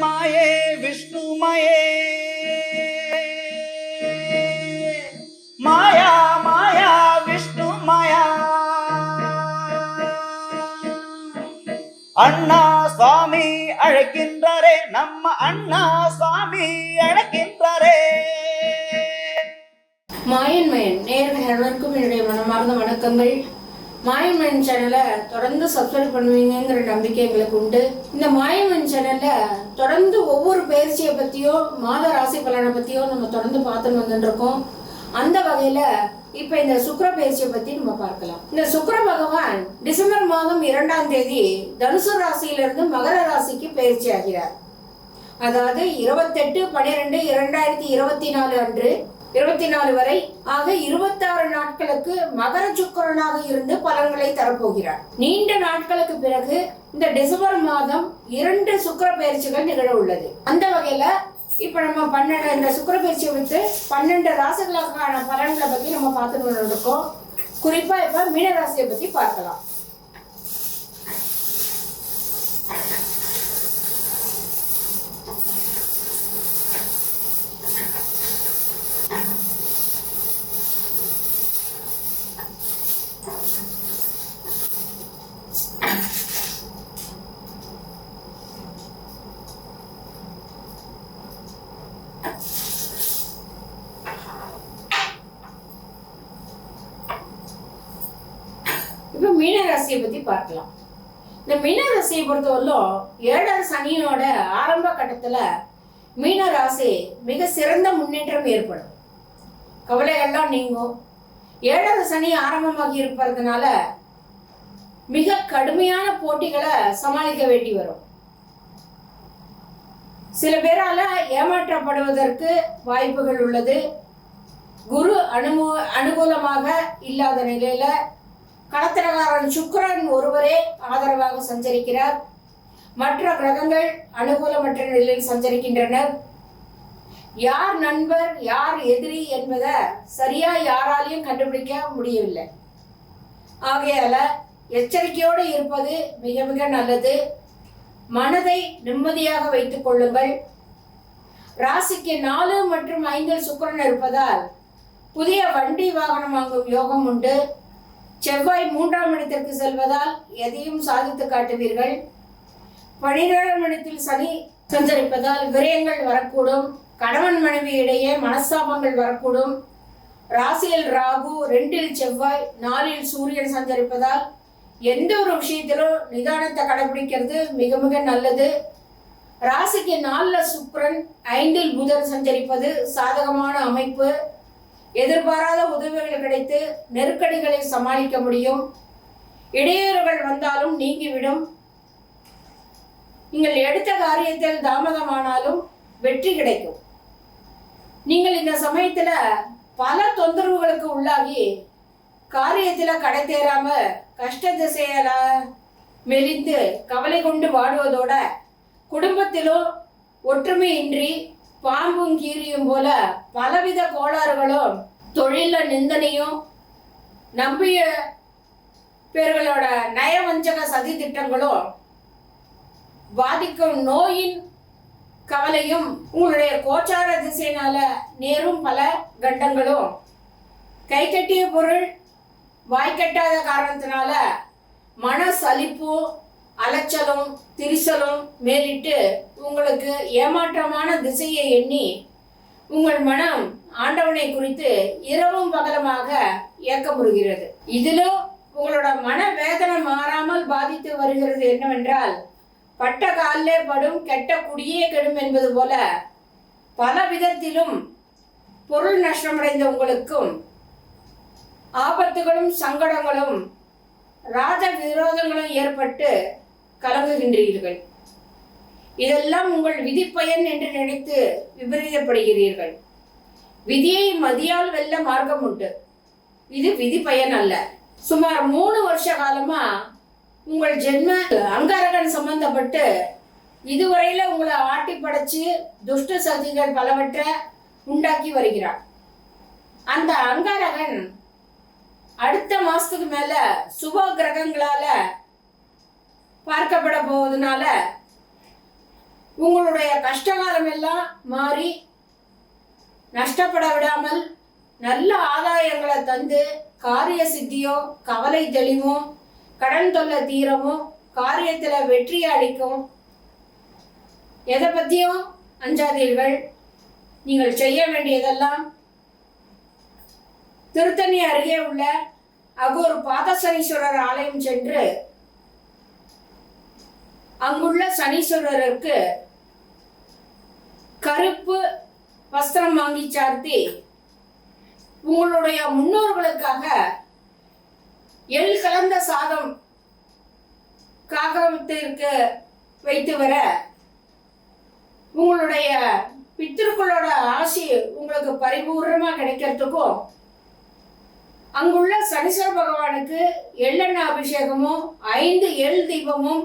மாயே விஷ்ணுமயே மாயா மாயா விஷ்ணு மாயா அண்ணா சுவாமி அழைக்கின்றாரே நம்ம அண்ணா சுவாமி அழைக்கின்றாரே மாயன் மயன் நேர்கள் அனைவருக்கும் என்னுடைய மனமார்ந்த வணக்கங்கள் மாயமன் சேனலை தொடர்ந்து சப்ஸ்கிரைப் பண்ணுவீங்கங்கிற நம்பிக்கை எங்களுக்கு உண்டு. இந்த மாயமன் சேனலில் சேனல்ல தொடர்ந்து ஒவ்வொரு பயிற்சியை பத்தியோ மாத ராசி பலனை பத்தியோ நம்ம தொடர்ந்து பார்த்துட்டு வந்துட்டு இருக்கோம் அந்த வகையில இப்ப இந்த சுக்கர பயிற்சியை பத்தி நம்ம பார்க்கலாம். இந்த சுக்கர பகவான் டிசம்பர் மாதம் இரண்டாம் தேதி தனுசு ராசியிலிருந்து மகர ராசிக்கு பயிற்சி ஆகிறார். அதாவது இருபத்தெட்டு பனிரெண்டு இரண்டாயிரத்தி இருபத்தி நாலு அன்று இருபத்தி நாலு வரை. ஆக இருபத்தாறு நாட்களுக்கு மகர சுக்கரனாக இருந்து பலன்களை தரப்போகிறார். நீண்ட நாட்களுக்கு பிறகு இந்த டிசம்பர் மாதம் இரண்டு சுக்கிர பயிற்சிகள் நிகழ உள்ளது. அந்த வகையில இப்ப நம்ம பன்னெண்டு இந்த சுக்கிர பயிற்சியை விட்டு பன்னெண்டு ராசிகளுக்கான பலன்களை பத்தி நம்ம பார்த்துட்டு இருக்கோம். குறிப்பா இப்ப மீனராசியை பத்தி பார்க்கலாம். இப்போ மீன ராசியை பார்க்கலாம். இந்த மீன ராசியை பொறுத்தவரையிலும் ஏழரை சனியோட ஆரம்ப கட்டத்தில் மீன ராசி மிக சிறந்த முன்னேற்றம் ஏற்படும். கவலைகள்லாம் நீங்கும். ஏழாவது சனி ஆரம்பமாகி இருப்பதனால மிக கடுமையான போட்டிகளை சமாளிக்க வேண்டி வரும். சில பேரால ஏமாற்றப்படுவதற்கு வாய்ப்புகள் உள்ளது. குரு அனுமு அனுகூலமாக இல்லாத நிலையில கடத்திரகாரன் சுக்கரன் ஒருவரே ஆதரவாக சஞ்சரிக்கிறார். மற்ற கிரகங்கள் அனுகூலமற்ற நிலையில் சஞ்சரிக்கின்றனர். யார் நண்பர் யார் எதிரி என்பதை சரியா யாராலையும் கண்டுபிடிக்க முடியவில்லை. ஆகையால எச்சரிக்கையோடு இருப்பது மிக மிக நல்லது. மனதை நிம்மதியாக வைத்துக் கொள்ளுங்கள். ராசிக்கு நாலு மற்றும் ஐந்தில் சுக்கரன் இருப்பதால் புதிய வண்டி வாகனம் வாங்கும் யோகம் உண்டு. செவ்வாய் மூன்றாம் இடத்திற்கு செல்வதால் எதையும் சாதித்து காட்டுவீர்கள். பனிரெண்டாம் இடத்தில் சனி சஞ்சரிப்பதால் விரயங்கள் வரக்கூடும். கணவன் மனைவி இடையே மனஸ்தாபங்கள் வரக்கூடும். ராசியில் ராகு ரெண்டில் செவ்வாய் நாலில் சூரியன் சஞ்சரிப்பதால் எந்த ஒரு விஷயத்திலும் நிதானத்தை கடைபிடிக்கிறது மிக மிக நல்லது. ராசிக்கு நாலில் சுக்ரன் ஐந்தில் புதன் சஞ்சரிப்பது சாதகமான அமைப்பு. எதிர்பாராத உதவிகள் கிடைத்து நெருக்கடிகளை சமாளிக்க முடியும். இடையூறுகள் வந்தாலும் நீங்கிவிடும். நீங்கள் எடுத்த காரியத்தில் தாமதமானாலும் வெற்றி கிடைக்கும். நீங்கள் இந்த சமயத்தில் பல தொந்தரவுகளுக்கு உள்ளாகி காரியத்தில் கடை தேராம கஷ்ட திசையால மெலிந்து கவலை கொண்டு வாடுவதோட குடும்பத்திலும் ஒற்றுமையின்றி பாம்பும் கீரியும் போல பலவித கோளாறுகளும் தொழில நிந்தனையும் நம்பிய பேர்களோட நயவஞ்சக சதி திட்டங்களும் பாதிக்கும் நோயின் கவலையும் உங்களுடைய கோச்சார திசையினால நேரும் பல கண்டங்களும். கை கட்டிய பொருள் வாய்க்கட்டாத காரணத்தினால மன சலிப்பு அலைச்சலும் திரிசலும் மேலிட்டு உங்களுக்கு ஏமாற்றமான திசையை எண்ணி உங்கள் மனம் ஆண்டவனை குறித்து இரவும் பகலமாக ஏக்கமுறுகிறது. இதிலும் உங்களோட மன வேதனை மாறாமல் பாதித்து வருகிறது என்னவென்றால் பட்ட காலிலே படும் கெட்ட குடியே கெடும் என்பது போல பல விதத்திலும் பொருள் நஷ்டமடைந்த உங்களுக்கும் ஆபத்துகளும் சங்கடங்களும் ராஜ விரோதங்களும் ஏற்பட்டு கலங்குகின்றீர்கள். இதெல்லாம் உங்கள் விதிப்பயன் என்று நினைத்து விபரீதப்படுகிறீர்கள். விதியை மதியால் வெல்ல மார்க்கம் உண்டு. இது விதி பயன் அல்ல. சுமார் மூணு வருஷ காலமா உங்கள் ஜென்ம அங்காரகன் சம்பந்தப்பட்டு இதுவரையில உங்களை ஆட்டி படைச்சு துஷ்ட சதிகள் பலவற்றை உண்டாக்கி வருகிறார். அந்த அங்காரகன் அடுத்த மாசத்துக்கு மேல சுப கிரகங்களால பார்க்கப்பட போவதனால உங்களுடைய கஷ்டகாலம் எல்லாம் மாறி நஷ்டப்பட விடாமல் நல்ல ஆதாயங்களை தந்து காரிய சித்தியோ கவலை தெளிவோ கடன் தொல்லை தீரமோ காரியத்தில் வெற்றி அளிக்கும் எதை பற்றியும் அஞ்சாதீர்கள். நீங்கள் செய்ய வேண்டியதெல்லாம் திருத்தணி அருகே உள்ள அகூர் பாதசனீஸ்வரர் ஆலயம் சென்று அங்குள்ள சனீஸ்வரருக்கு கருப்பு வஸ்திரம் வாங்கி சார்த்தி உங்களுடைய முன்னோர்களுக்காக எள் கலந்த சாதம் காகத்திற்கு வைத்து வர உங்களுடைய பித்திருக்களோட ஆசி உங்களுக்கு பரிபூர்ணமாக கிடைக்கிறதுக்கும் அங்குள்ள சனீஸ்வர பகவானுக்கு எள்ளெண்ண அபிஷேகமும் ஐந்து எள் தீபமும்